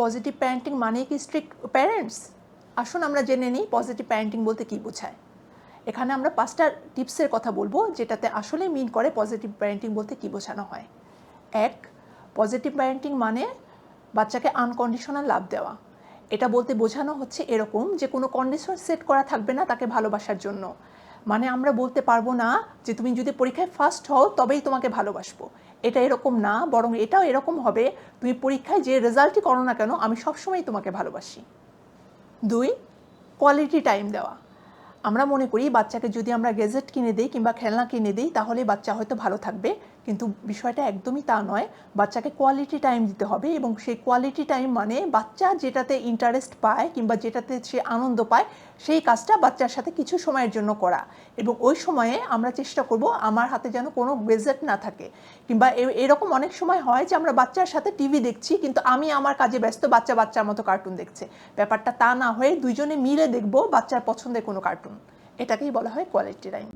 Positive parenting মানে কি strict parents আসুন আমরা জেনে নিই পজিটিভ প্যারেন্টিং বলতে কী বোঝায়। এখানে আমরা পাঁচটা টিপসের কথা বলব, যেটাতে আসলে মিন করে পজিটিভ প্যারেন্টিং বলতে কী বোঝানো হয়। এক পজিটিভ প্যারেন্টিং মানে বাচ্চাকে আনকন্ডিশনাল লাভ দেওয়া। এটা বলতে বোঝানো হচ্ছে এরকম যে কোনো কন্ডিশন সেট করা থাকবে না তাকে ভালোবাসার জন্য। মানে আমরা বলতে পারব না যে তুমি যদি পরীক্ষায় ফার্স্ট হও তবেই তোমাকে ভালোবাসবো। এটা এরকম না, বরং এটাও এরকম হবে, তুমি পরীক্ষায় যে রেজাল্টই করো না কেন, আমি সবসময়ই তোমাকে ভালোবাসি। দুই কোয়ালিটি টাইম দেওয়া। আমরা মনে করি বাচ্চাকে যদি আমরা গেজেট কিনে দিই কিংবা খেলনা কিনে দিই, তাহলে বাচ্চা হয়তো ভালো থাকবে। কিন্তু বিষয়টা একদমই তা নয়। বাচ্চাকে কোয়ালিটি টাইম দিতে হবে এবং সেই কোয়ালিটি টাইম মানে বাচ্চা যেটাতে ইন্টারেস্ট পায় কিংবা যেটাতে সে আনন্দ পায়, সেই কাজটা বাচ্চার সাথে কিছু সময়ের জন্য করা। এবং ওই সময়ে আমরা চেষ্টা করব আমার হাতে যেন কোনো গেজেট না থাকে। কিংবা এরকম অনেক সময় হয় যে আমরা বাচ্চার সাথে টিভি দেখছি, কিন্তু আমি আমার কাজে ব্যস্ত, বাচ্চা বাচ্চার মতো কার্টুন দেখছে। ব্যাপারটা তা না হয়ে দুজনে মিলে দেখব বাচ্চার পছন্দের কোনো কার্টুন এটাকেই বলা হয় কোয়ালিটি টাইম